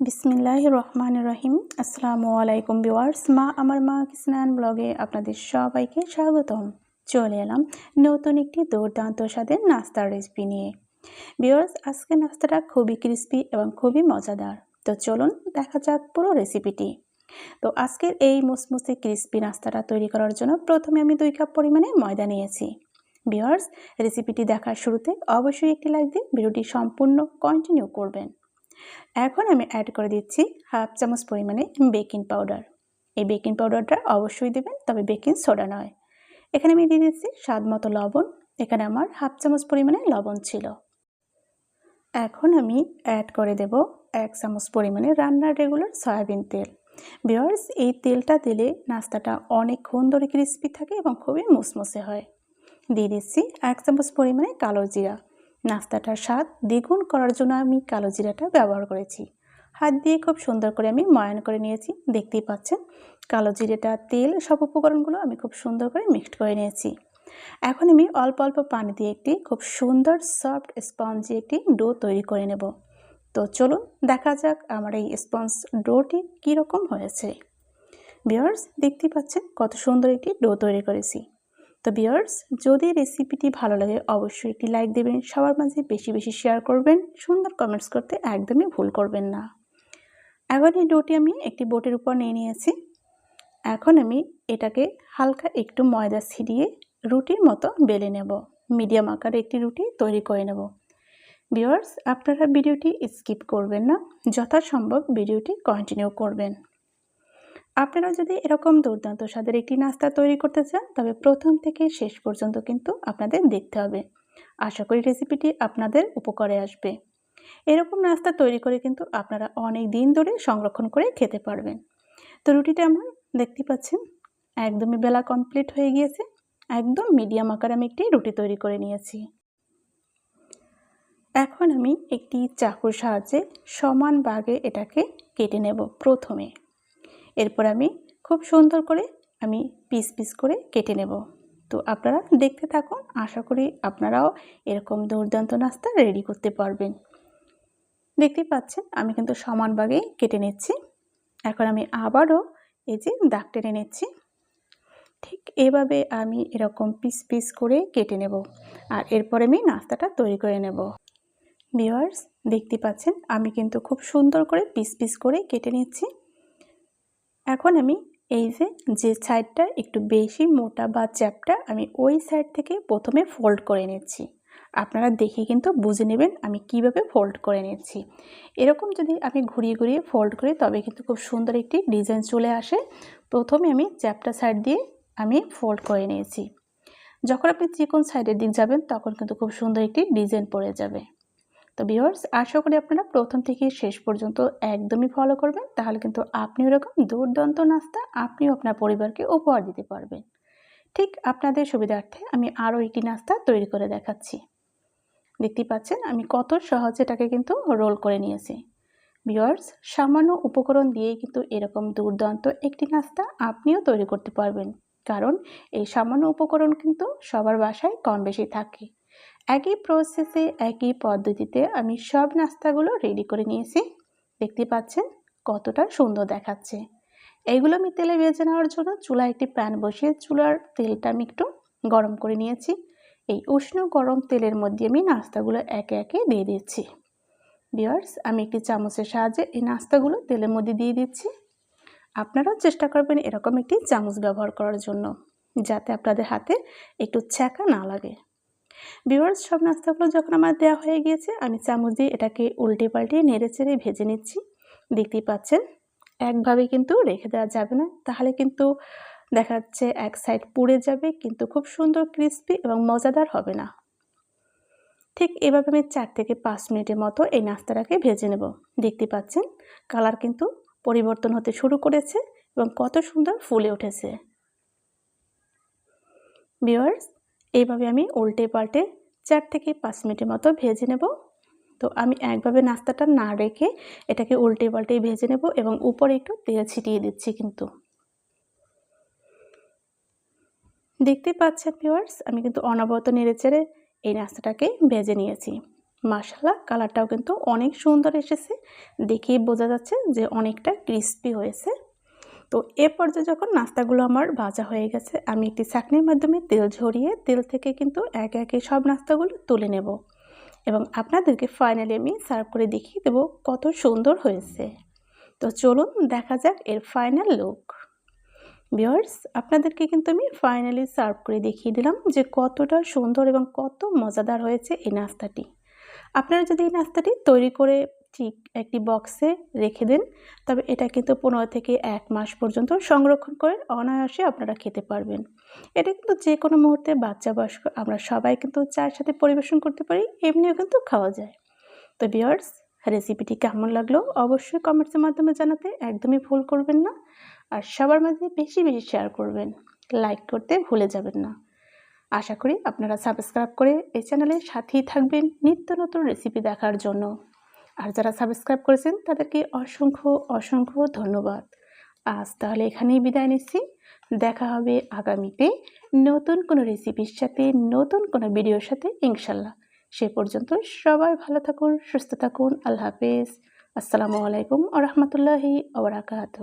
বিসমিল্লাহ রহমান রহিম। আসসালামু আলাইকুম বিওয়ার্স মা আমার মা কিসনান ব্লগে আপনাদের সবাইকে স্বাগতম। চলে এলাম নতুন একটি দুর্দান্ত স্বাদের নাস্তার রেসিপি নিয়ে। বিওয়ার্স আজকে নাস্তাটা খুবই ক্রিস্পি এবং খুবই মজাদার। তো চলুন দেখা যাক পুরো রেসিপিটি তো আজকের এই মুসমুসে ক্রিস্পি নাস্তাটা তৈরি করার জন্য প্রথমে আমি দুই কাপ পরিমাণে ময়দা নিয়েছি। বিওয়ার্স রেসিপিটি দেখার শুরুতে অবশ্যই একটি লাইক দিয়ে ভিডিওটি সম্পূর্ণ কন্টিনিউ করবেন। এখন আমি অ্যাড করে দিচ্ছি হাফ চামচ পরিমাণে বেকিং পাউডার এই বেকিং পাউডারটা অবশ্যই দেবেন, তবে বেকিং সোডা নয়। এখানে আমি দিয়ে দিচ্ছি স্বাদ মতো লবণ, এখানে আমার হাফ চামচ পরিমাণে লবণ ছিল। এখন আমি অ্যাড করে দেব এক চামচ পরিমাণে রান্নার রেগুলার সয়াবিন তেল। বিয়ার্স এই তেলটা দিলে নাস্তাটা অনেকক্ষণ ধরে ক্রিস্পি থাকে এবং খুবই মুসমুসে হয়। দিয়ে দিচ্ছি এক চামচ পরিমাণে কালো জিরা। নাস্তাটার স্বাদ দ্বিগুণ করার জন্য আমি কালো জিরাটা ব্যবহার করেছি। হাত দিয়ে খুব সুন্দর করে আমি ময়ান করে নিয়েছি, দেখতেই পাচ্ছেন? কালো জিরেটা, তেল, সব উপকরণগুলো আমি খুব সুন্দর করে মিক্সড করে নিয়েছি। এখন আমি অল্প অল্প পানি দিয়ে একটি খুব সুন্দর সফট স্পঞ্জি একটি ডো তৈরি করে নেব। তো চলুন দেখা যাক আমার এই স্পঞ্জ ডোটি কীরকম হয়েছে। বিয়ার্স দেখতেই পাচ্ছেন কত সুন্দর একটি ডো তৈরি করেছি। তো বিয়ার্স যদি রেসিপিটি ভালো লাগে, অবশ্যই একটি লাইক দেবেন। সবার মাঝে বেশি বেশি শেয়ার করবেন। সুন্দর কমেন্টস করতে একদমই ভুল করবেন না। এখন এই ডোটি আমি একটি বোটের উপর নিয়ে নিয়েছি। এখন আমি এটাকে হালকা একটু ময়দা ছিটিয়ে রুটির মতো বেলে নেব। মিডিয়াম আকারে একটি রুটি তৈরি করে নেব। বিয়ার্স আপনারা ভিডিওটি স্কিপ করবেন না। যথাসম্ভব ভিডিওটি কন্টিনিউ করবেন। আপনারা যদি এরকম দুর্দান্ত স্বাদের একটি নাস্তা তৈরি করতে চান, তবে প্রথম থেকে শেষ পর্যন্ত কিন্তু আপনাদের দেখতে হবে। আশা করি রেসিপিটি আপনাদের উপকারে আসবে। এরকম নাস্তা তৈরি করে কিন্তু আপনারা অনেক দিন ধরে সংরক্ষণ করে খেতে পারবেন। তো রুটিটা আমার দেখতে পাচ্ছেন, একদমই বেলা কমপ্লিট হয়ে গিয়েছে। একদম মিডিয়াম আকার আমি একটি রুটি তৈরি করে নিয়েছি। এখন আমি একটি চাকুর সাহায্যে সমান বাগে এটাকে কেটে নেব প্রথমে। এরপর আমি খুব সুন্দর করে আমি পিস পিস করে কেটে নেব। তো আপনারা দেখতে থাকুন, আশা করি আপনারাও এরকম দুর্দান্ত নাস্তা রেডি করতে পারবেন। দেখতে পাচ্ছেন, আমি কিন্তু সমান ভাগে কেটে নিচ্ছি। এখন আমি আবারও এই যে দাগ টেনে নিচ্ছি। ঠিক এভাবে আমি এরকম পিস পিস করে কেটে নেব আর এরপরে আমি নাস্তাটা তৈরি করে নেব। ভিওয়ার্স দেখতে পাচ্ছেন, আমি কিন্তু খুব সুন্দর করে পিস পিস করে কেটে নিচ্ছি। এখন আমি এই যে যে সাইডটা একটু বেশি মোটা বা চ্যাপটা আমি ওই সাইড থেকে প্রথমে ফোল্ড করে নিচ্ছি। আপনারা দেখে কিন্তু বুঝে নেবেন আমি কীভাবে ফোল্ড করে নিচ্ছি। এরকম যদি আমি ঘুরিয়ে ঘুরিয়ে ফোল্ড করি, তবে কিন্তু খুব সুন্দর একটি ডিজাইন চলে আসে। প্রথমে আমি চ্যাপটা সাইড দিয়ে আমি ফোল্ড করে নিয়েছি। যখন আপনি চিকন সাইডের দিক যাবেন, তখন কিন্তু খুব সুন্দর একটি ডিজাইন পড়ে যাবে। তো ভিওর্স আশা করি আপনারা প্রথম থেকে শেষ পর্যন্ত একদমই ফলো করবেন। তাহলে কিন্তু আপনি ওরকম দুর্দান্ত নাস্তা আপনিও আপনার পরিবারকে উপহার দিতে পারবেন। ঠিক আপনাদের সুবিধার্থে আমি আরও একটি নাস্তা তৈরি করে দেখাচ্ছি। দেখতে পাচ্ছেন, আমি কত সহজে এটাকে কিন্তু রোল করে নিয়েছি। ভিওর্স সামান্য উপকরণ দিয়েই কিন্তু এরকম দুর্দান্ত একটি নাস্তা আপনিও তৈরি করতে পারবেন। কারণ এই সামান্য উপকরণ কিন্তু সবার বাসায় কম বেশি থাকে। একই প্রসেসে একই পদ্ধতিতে আমি সব নাস্তাগুলো রেডি করে নিয়েছি। দেখতে পাচ্ছেন কতটা সুন্দর দেখাচ্ছে। এইগুলো আমি তেলে ভেজে নেওয়ার জন্য চুলায় একটি প্যান বসিয়ে চুলার তেলটা আমি একটু গরম করে নিয়েছি। এই উষ্ণ গরম তেলের মধ্যে আমি নাস্তাগুলো একে একে দিয়ে দিচ্ছি। বিয়ার্স আমি একটি চামচের সাহায্যে এই নাস্তাগুলো তেলের মধ্যে দিয়ে দিচ্ছি। আপনারাও চেষ্টা করবেন এরকম একটি চামচ ব্যবহার করার জন্য, যাতে আপনাদের হাতে একটু ছ্যাঁকা না লাগে। বিওয়ার্স সব নাস্তাগুলো যখন আমার দেওয়া হয়ে গিয়েছে, আমি চামচ দিয়ে এটাকে উল্টে পাল্টে নেড়ে চেড়ে ভেজে নিচ্ছি। দেখতেই পাচ্ছেন, একভাবে কিন্তু রেখে দেওয়া যাবে না। তাহলে কিন্তু দেখা যাচ্ছে এক সাইড পুড়ে যাবে, কিন্তু খুব সুন্দর ক্রিস্পি এবং মজাদার হবে না। ঠিক এভাবে আমি চার থেকে পাঁচ মিনিটের মতো এই নাস্তাটাকে ভেজে নেব। দেখতে পাচ্ছেন, কালার কিন্তু পরিবর্তন হতে শুরু করেছে এবং কত সুন্দর ফুলে উঠেছে। বিওয়ার্স এইভাবে আমি উল্টে পাল্টে চার থেকে পাঁচ মিনিটের মতো ভেজে নেব। তো আমি একভাবে নাস্তাটা না রেখে এটাকে উল্টে পাল্টে ভেজে নেব এবং উপরে একটু তেল ছিটিয়ে দিচ্ছি কিন্তু। দেখতে পাচ্ছেন ভিওয়ার্স আমি কিন্তু অনবরত নেড়ে চেড়ে এই নাস্তাটাকে ভেজে নিয়েছি। মাসালা কালারটাও কিন্তু অনেক সুন্দর এসেছে। দেখেই বোঝা যাচ্ছে যে অনেকটা ক্রিস্পি হয়েছে। তো এ পর্যায়ে যখন নাস্তাগুলো আমার ভাজা হয়ে গেছে, আমি একটি চাকনির মাধ্যমে তেল ঝরিয়ে, তেল থেকে কিন্তু এক একে সব নাস্তাগুলো তুলে নেব এবং আপনাদেরকে ফাইনালি আমি সার্ভ করে দেখিয়ে দেবো কত সুন্দর হয়েছে। তো চলুন দেখা যাক এর ফাইনাল লুক বিয়ার্স আপনাদেরকে কিন্তু আমি ফাইনালি সার্ভ করে দেখিয়ে দিলাম যে কতটা সুন্দর এবং কত মজাদার হয়েছে এই নাস্তাটি। আপনারা যদি এই নাস্তাটি তৈরি করে ঠিক একটি বক্সে রেখে দেন। তবে এটা কিন্তু পনেরো থেকে এক মাস পর্যন্ত সংরক্ষণ করে অনায়াসে আপনারা খেতে পারবেন। এটা কিন্তু যে কোনো মুহূর্তে বাচ্চা বয়স্ক, আমরা সবাই কিন্তু চায়ের সাথে পরিবেশন করতে পারি, এমনিও কিন্তু খাওয়া যায়। তো বিয়ার্স রেসিপিটি কেমন লাগল অবশ্যই কমেন্টসের মাধ্যমে জানাতে একদমই ভুল করবেন না। আর সবার মাঝে বেশি বেশি শেয়ার করবেন। লাইক করতে ভুলে যাবেন না। আশা করি আপনারা সাবস্ক্রাইব করে এই চ্যানেলের সাথেই থাকবেন নিত্য নতুন রেসিপি দেখার জন্য। আর যারা সাবস্ক্রাইব করেছেন, তাদেরকে অসংখ্য অসংখ্য ধন্যবাদ। আজ তাহলে এখানেই বিদায় নিচ্ছি। দেখা হবে আগামীতে নতুন কোনো রেসিপির সাথে, নতুন কোনো ভিডিওর সাথে, ইনশাল্লাহ। সে পর্যন্ত সবাই ভালো থাকুন, সুস্থ থাকুন। আল্লাহ হাফেজ। আসসালামু আলাইকুম আ রহমতুল্লাহি আবরাকাত